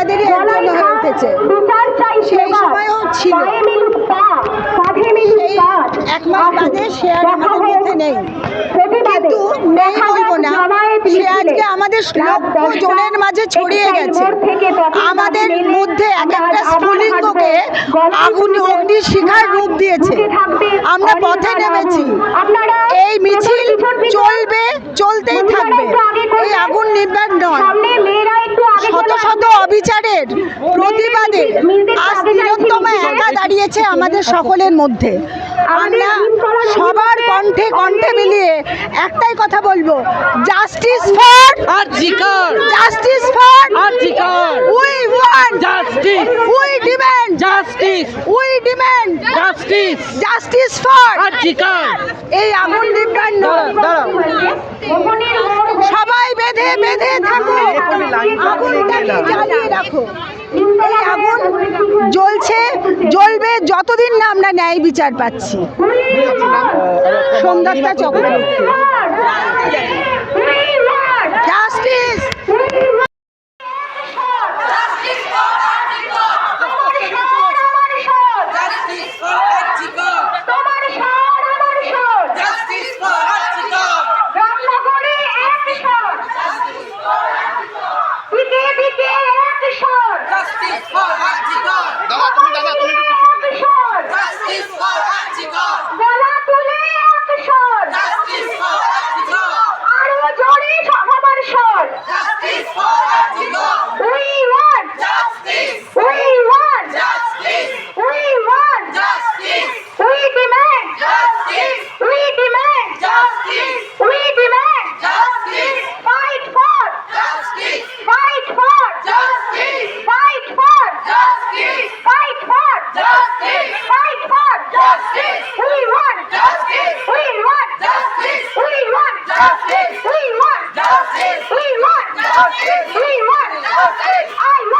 আমাদেরই একজন হয়ে উঠেছে সেই সময়ও ছিল। পায়ে মিলুক পা, কাঁধে মিলুক সেই এক মাস বাদে সে আর আমাদের মধ্যে নেই। কিন্তু নেই বলব না। সে আজকে আমাদের লক্ষ জনের মাঝে ছড়িয়ে গেছে। মোড় থেকে পথের আমাদের মধ্যে এক আমরা একটা স্ফুলিঙ্গকে আগুন অগ্নি শিখার রূপ দিয়েছে। আমরা পথে নেমেছি। এই মিছিল চলবে চলতেই থাকবে। এই আগুন নির্বাণ নয়। শত শত অবিচারের প্রতিবাদে আজ তিলোত্তমা একা দাঁড়িয়েছে আমাদের সকলের মধ্যে। আমরা সবার কণ্ঠে কণ্ঠে মিলিয়ে একটাই কথা বলব justice for Ajikar justice for Ajikar we want justice we demand justice we demand justice justice for Ajikar এই আগুন হয়ে সবাই বেঁধে বেঁধে থাকো। জ্বালিয়ে রাখো। এই আগুন জ্বলছে জ্বলবে যতদিন না আমরা ন্যায় বিচার পাচ্ছি। সোমদত্তা চক্রবর্তী। I want